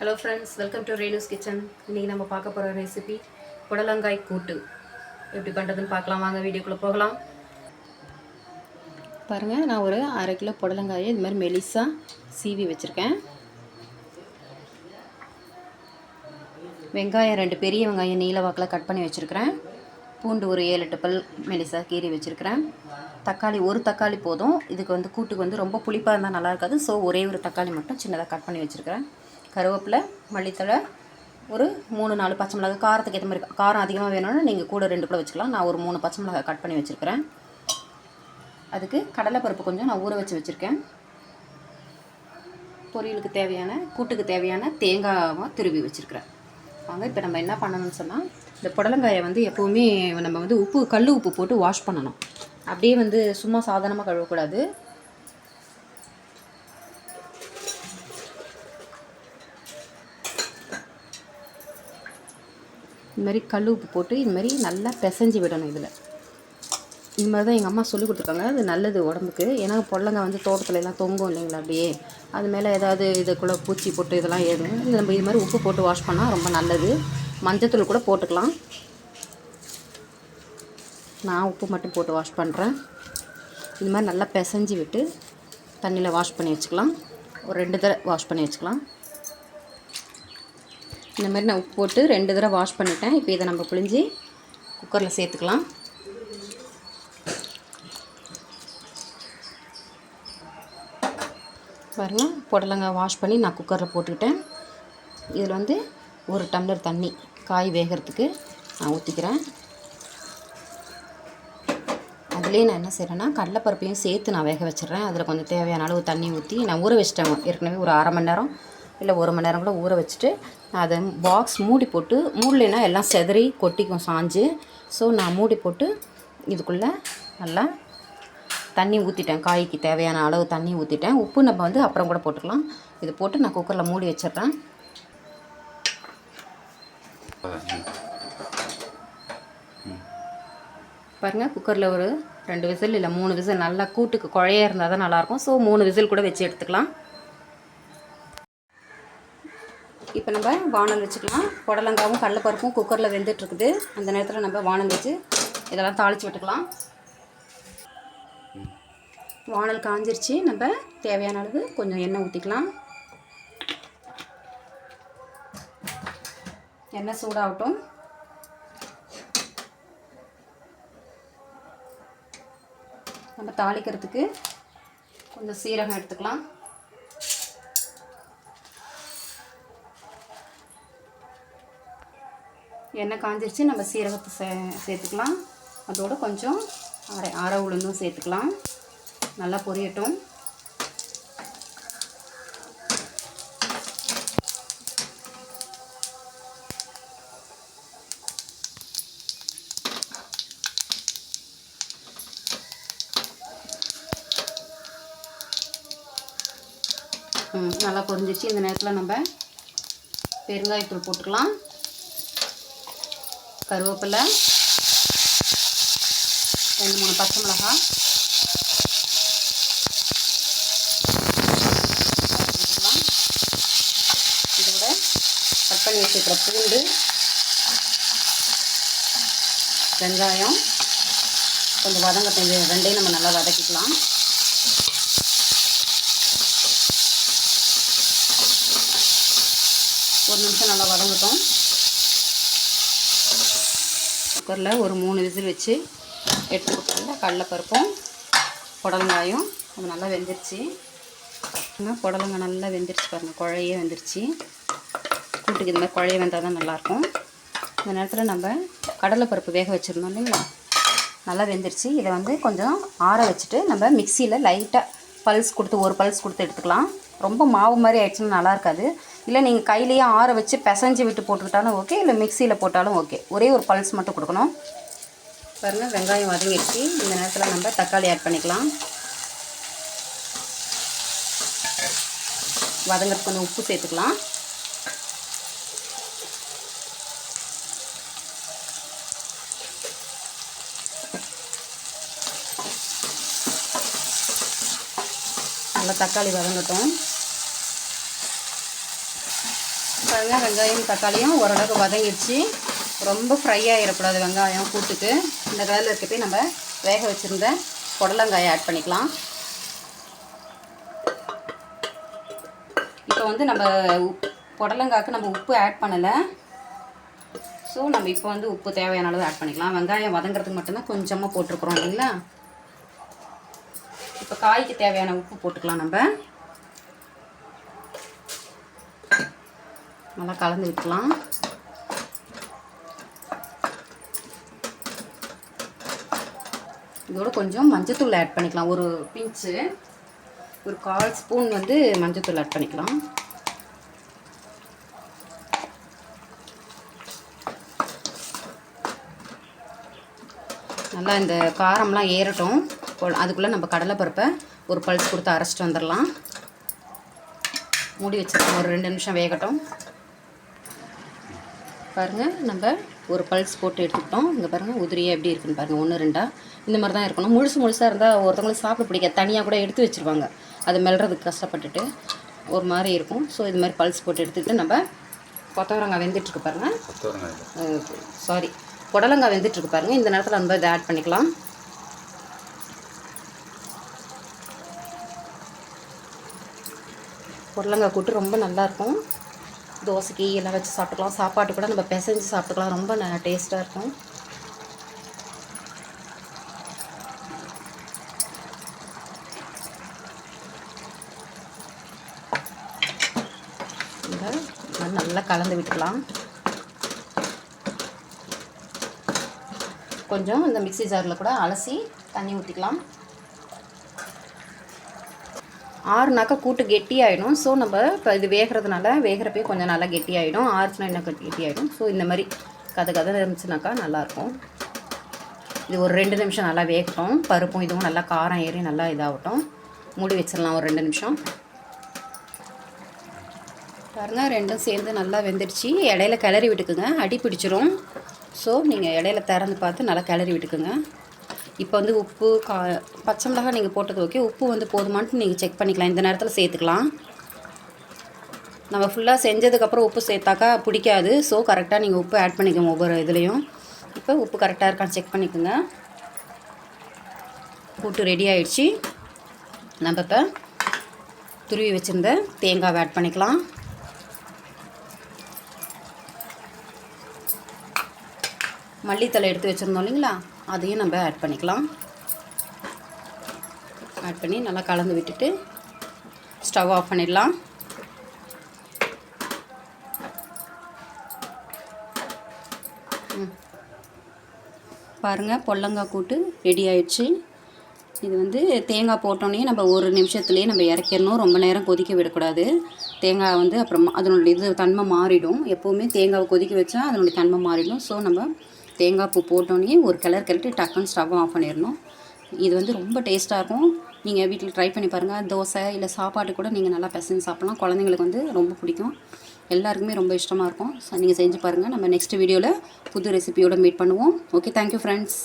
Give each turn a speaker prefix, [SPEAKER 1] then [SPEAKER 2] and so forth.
[SPEAKER 1] Hello friends welcome to Renu's kitchen இன்றைக்கி நம்ம பார்க்க போகிற ரெசிபி புடலங்காய் கூட்டு. எப்படி பண்ணுறதுன்னு பார்க்கலாம். வாங்க வீடியோக்குள்ளே போகலாம். பாருங்கள் நான் ஒரு அரை கிலோ புடலங்காயை இது மாதிரி மெலிசாக சீவி வச்சுருக்கேன். வெங்காயம் ரெண்டு பெரிய வெங்காயம் நீல வாக்கில் கட் பண்ணி வச்சுருக்கிறேன். பூண்டு ஒரு ஏழு எட்டு பல் மெலிசாக கீறி வச்சுருக்கிறேன். தக்காளி ஒரு தக்காளி போதும். இதுக்கு வந்து கூட்டுக்கு வந்து ரொம்ப புளிப்பாக இருந்தால் நல்லா இருக்காது. ஸோ ஒரே ஒரு தக்காளி மட்டும் சின்னதாக கட் பண்ணி வச்சுருக்கிறேன். கருவேப்பிலை மல்லித்தழை ஒரு மூணு நாலு பச்சை மிளகாய் காரத்துக்கு ஏற்ற மாதிரி காரம் அதிகமாக வேணும்னா நீங்கள் கூட ரெண்டு கூட வச்சுக்கலாம். நான் ஒரு மூணு பச்சை மிளகாய் கட் பண்ணி வச்சுருக்கிறேன். அதுக்கு கடலைப்பருப்பு கொஞ்சம் நான் ஊற வச்சு வச்சுருக்கேன். பொரியலுக்கு தேவையான கூட்டுக்கு தேவையான தேங்காய் திருவி வச்சுருக்கிறேன். வாங்க இப்போ நம்ம என்ன பண்ணணும்னு சொன்னால் இந்த புடலங்காயை வந்து எப்போவுமே நம்ம வந்து உப்பு கல் உப்பு போட்டு வாஷ் பண்ணணும். அப்படியே வந்து சும்மா சாதாரணமாக கழுவக்கூடாது. இது மாதிரி கல் உப்பு போட்டு இது மாதிரி நல்லா பிசைஞ்சு விடணும் இதில். இது மாதிரி தான் எங்கள் அம்மா சொல்லி கொடுத்துருக்காங்க. அது நல்லது உடம்புக்கு. ஏன்னா பொல்லங்க வந்து தோட்டத்துல எல்லாம் தொங்கும் இல்லைங்களா அப்படியே. அது மேலே ஏதாவது இதுக்குள்ளே பூச்சி போட்டு இதெல்லாம் ஏதும். இது நம்ம இது மாதிரி உப்பு போட்டு வாஷ் பண்ணால் ரொம்ப நல்லது. மஞ்சத்தூள் கூட போட்டுக்கலாம். நான் உப்பு மட்டும் போட்டு வாஷ் பண்ணுறேன் இது மாதிரி நல்லா பிசைஞ்சு விட்டு தண்ணியில் வாஷ் பண்ணி வச்சுக்கலாம். ஒரு ரெண்டு தடவை வாஷ் பண்ணி வச்சுக்கலாம். இந்த மாதிரி நான் உப்பு போட்டு ரெண்டு தடவை வாஷ் பண்ணிட்டேன். இப்போ இதை நம்ம புழிஞ்சி குக்கரில் சேர்த்துக்கலாம். பாருங்கள் புடலங்காய் வாஷ் பண்ணி நான் குக்கரில் போட்டுக்கிட்டேன். இதில் வந்து ஒரு டம்ளர் தண்ணி காய் வேகிறதுக்கு நான் ஊற்றிக்கிறேன் அதுலேயே நான் என்ன செய்கிறேன்னா கடலைப்பருப்பையும் சேர்த்து நான் வேக வச்சிடுறேன். அதில் கொஞ்சம் தேவையான அளவு தண்ணி ஊற்றி நான் ஊற வச்சிட்டேன். ஏற்கனவே ஒரு அரை மணி நேரம் இல்லை ஒரு மணி நேரம் கூட ஊற வச்சுட்டு அதை பாக்ஸ் மூடி போட்டு மூடலைன்னா எல்லாம் செதறி கொட்டிக்கும் சாஞ்சு. ஸோ நான் மூடி போட்டு இதுக்குள்ளே நல்லா தண்ணி ஊற்றிட்டேன் காய்க்கு தேவையான அளவு தண்ணி ஊற்றிட்டேன் உப்பு நம்ம வந்து அப்புறம் கூட போட்டுக்கலாம். இது போட்டு நான் குக்கரில் மூடி வச்சிடுறேன். பாருங்கள் குக்கரில் ஒரு ரெண்டு விசில் இல்லை மூணு விசில் நல்லா கூட்டுக்கு குழைய இருந்தால் தான் நல்லாயிருக்கும். ஸோ மூணு விசில் கூட வச்சு எடுத்துக்கலாம். இப்போ நம்ம வானல் வச்சுக்கலாம். புடலங்காவும் கடலப்பருப்பும் குக்கரில் வெந்துட்டுருக்குது. அந்த நேரத்தில் நம்ம வானல் வச்சு இதெல்லாம் தாளித்து விட்டுக்கலாம். வானல் காஞ்சிருச்சு. நம்ம தேவையான அளவு கொஞ்சம் எண்ணெய் ஊற்றிக்கலாம் எண்ணெய் சூடாகட்டும். நம்ம தாளிக்கிறதுக்கு கொஞ்சம் சீரகம் எடுத்துக்கலாம். எண்ணெய் காஞ்சிருச்சு நம்ம சீரகத்தை சே சேர்த்துக்கலாம். அதோடு கொஞ்சம் அரை அரை உளுந்தும் சேர்த்துக்கலாம். நல்லா பொரியட்டும். நல்லா பொரிஞ்சிச்சு இந்த நேரத்தில் நம்ம பெருங்காயத்தூள் போட்டுக்கலாம். கருவேப்பிலை ரெண்டு மூணு பச்சை மிளகாய். இதோட கட் பண்ணி வச்சுருக்கிற பூண்டு வெங்காயம் கொஞ்சம் வதங்க ரெண்டையும் நம்ம நல்லா வதக்கிக்கலாம். ஒரு நிமிஷம் நல்லா வதங்கட்டும். குக்கரில் ஒரு மூணு விசில் வச்சு எடுத்து கொடுத்தாங்க கடலைப்பருப்பும் புடலங்காயும். அது நல்லா வெந்துருச்சு. புடலங்காய் நல்லா வெந்துருச்சு பாருங்கள் குழையே வெந்துருச்சு. கூட்டுக்கு இந்த மாதிரி குழைய வெந்தால் தான் நல்லாயிருக்கும். இந்த நேரத்தில் நம்ம கடலைப்பருப்பு வேக வச்சுருந்தோம் இல்லைங்களா? நல்லா வெந்துருச்சு. இதை வந்து கொஞ்சம் ஆற வச்சுட்டு நம்ம மிக்சியில் லைட்டாக பல்ஸ் கொடுத்து ஒரு பல்ஸ் கொடுத்து எடுத்துக்கலாம். ரொம்ப மாவு மாதிரி ஆயிடுச்சுன்னா நல்லா இருக்காது. இல்லை நீங்கள் கையிலேயே ஆற வச்சு பிசைஞ்சு விட்டு போட்டுக்கிட்டாலும் ஓகே இல்லை மிக்சியில் போட்டாலும் ஓகே ஒரே ஒரு பல்ஸ் மட்டும் கொடுக்கணும். பாருங்கள் வெங்காயம் வதங்கிடுச்சு. இந்த நேரத்தில் நம்ம தக்காளி ஆட் பண்ணிக்கலாம். வதங்கிறதுக்கு கொஞ்சம் உப்பு சேர்த்துக்கலாம். நல்லா தக்காளி வதங்கட்டும். பாருங்கள் வெங்காயம் தக்காளியும் ஓரளவுக்கு வதங்கிடுச்சு. ரொம்ப ஃப்ரை ஆகிடக்கூடாது வெங்காயம் கூட்டுக்கு. இந்த கலரில் போய் நம்ம வேக வச்சுருந்த புடலங்காயை ஆட் பண்ணிக்கலாம். இப்போ வந்து நம்ம உப் புடலங்காய்க்கு நம்ம உப்பு ஆட் பண்ணலை. ஸோ நம்ம இப்போ வந்து உப்பு தேவையான அளவு ஆட் பண்ணிக்கலாம். வெங்காயம் வதங்குறதுக்கு மட்டும்தான் கொஞ்சமாக போட்டிருக்குறோம் இல்லைங்களா? இப்போ காய்க்கு தேவையான உப்பு போட்டுக்கலாம் நம்ம. நல்லா கலந்து விட்டுலாம் இதோட கொஞ்சம் மஞ்சத்தூள் ஆட் பண்ணிக்கலாம். ஒரு பிஞ்சு ஒரு கால் ஸ்பூன் வந்து மஞ்சத்தூள் ஆட் பண்ணிக்கலாம். நல்லா இந்த காரம்லாம் ஏறட்டும். அதுக்குள்ளே நம்ம கடலைப்பருப்பை ஒரு பல்ஸ் கொடுத்து அரைச்சிட்டு வந்துடலாம். மூடி வச்சுருக்கோம் ஒரு ரெண்டு நிமிஷம் வேகட்டும். பாருங்கள் நம்ம ஒரு பல்ஸ் போட்டு எடுத்துக்கிட்டோம். இங்கே பாருங்கள் உதிரியாக எப்படி இருக்குன்னு பாருங்கள் ஒன்று ரெண்டா. இந்த மாதிரி தான் இருக்கணும். முழுசு முழுசாக இருந்தால் ஒருத்தவங்களுக்கு சாப்பிட பிடிக்காது. தனியாக கூட எடுத்து வச்சுருவாங்க. அதை மெல்றதுக்கு கஷ்டப்பட்டுட்டு ஒரு மாதிரி இருக்கும். ஸோ இது மாதிரி பல்ஸ் போட்டு எடுத்துக்கிட்டு நம்ம கொத்தவரங்காய் வெந்துட்டுருக்கு பாருங்கள் சாரி புடலங்காய் வெந்துட்டுருக்கு பாருங்கள் இந்த நேரத்தில் நம்ம இதை ஆட் பண்ணிக்கலாம். புடலங்காய் கூட்டு ரொம்ப நல்லாயிருக்கும் தோசைக்கு எல்லாம் வச்சு சாப்பிட்டுக்கலாம். சாப்பாட்டு கூட நம்ம பிசைஞ்சு சாப்பிட்டுக்கலாம். ரொம்ப டேஸ்ட்டாக இருக்கும். நல்லா கலந்து விட்டுக்கலாம். கொஞ்சம் இந்த மிக்ஸி ஜாரில் கூட அலசி தண்ணி ஊற்றிக்கலாம் ஆறுனாக்கா கூட்டு கெட்டியாயிடும். ஸோ நம்ம இப்போ இது வேகிறதுனால வேகிறப்பே கொஞ்சம் நல்லா கெட்டியாயிடும். ஆறுச்சுனா என்ன கெட்டியாயிடும். ஸோ இந்த மாதிரி கதை கதை இருந்துச்சுனாக்கா நல்லாயிருக்கும். இது ஒரு ரெண்டு நிமிஷம் நல்லா வேகட்டும். பருப்பும் இதுவும் நல்லா காரம் ஏறி நல்லா இதாகட்டும். மூடி வச்சிடலாம் ஒரு ரெண்டு நிமிஷம். பாருங்க ரெண்டும் சேர்ந்து நல்லா வெந்துடுச்சு. இடையில கிளறி விட்டுக்குங்க. அடி பிடிச்சிரும். ஸோ நீங்கள் இடையில திறந்து பார்த்து நல்லா கிளறி விட்டுக்குங்க. இப்போ வந்து உப்பு கா பச்சை மிளகாய் நீங்கள் போட்டது ஓகே உப்பு வந்து போதுமான்ட்டு நீங்கள் செக் பண்ணிக்கலாம். இந்த நேரத்தில் சேர்த்துக்கலாம். நம்ம ஃபுல்லாக செஞ்சதுக்கப்புறம் உப்பு சேர்த்தாக்கா பிடிக்காது. ஸோ கரெக்டாக நீங்கள் உப்பு ஆட் பண்ணிக்கோங்க ஒவ்வொரு இதுலேயும். இப்போ உப்பு கரெக்டாக இருக்கான்னு செக் பண்ணிக்கோங்க. கூட்டு ரெடி ஆயிடுச்சு. நம்ம இப்போ துருவி வச்சுருந்த தேங்காவை ஆட் பண்ணிக்கலாம். மல்லித்தலை எடுத்து வச்சுருந்தோம் இல்லைங்களா? அதையும் நம்ம ஆட் பண்ணிக்கலாம். ஆட் பண்ணி நல்லா கலந்து விட்டுட்டு ஸ்டவ் ஆஃப் பண்ணிடலாம். பாருங்கள் பொல்லங்காய் கூட்டு ரெடி ஆயிடுச்சு. இது வந்து தேங்காய் போட்டோன்னே நம்ம ஒரு நிமிஷத்துலேயே நம்ம இறக்கிடணும். ரொம்ப நேரம் கொதிக்க விடக்கூடாது. தேங்காய் வந்து அப்புறம் அதனுடைய இது தன்மை மாறிடும். எப்போவுமே தேங்காவை கொதிக்க வச்சா அதனுடைய தன்மை மாறிடும். ஸோ நம்ம தேங்காய் பூ போட்டோன்னே ஒரு கிளர் கிளட்டி டக்குன்னு ஸ்டவ் ஆஃப் பண்ணிடணும். இது வந்து ரொம்ப டேஸ்ட்டாக இருக்கும். நீங்கள் வீட்டில் ட்ரை பண்ணி பாருங்கள் தோசை இல்லை சாப்பாடு கூட நீங்கள் நல்லா பிசைஞ்சு சாப்பிட்லாம். குழந்தைங்களுக்கு வந்து ரொம்ப பிடிக்கும். எல்லாருக்குமே ரொம்ப இஷ்டமாக இருக்கும். ஸோ நீங்கள் செஞ்சு பாருங்கள் நம்ம நெக்ஸ்ட் வீடியோவில் புது ரெசிபியோடு மீட் பண்ணுவோம். Okay thank you friends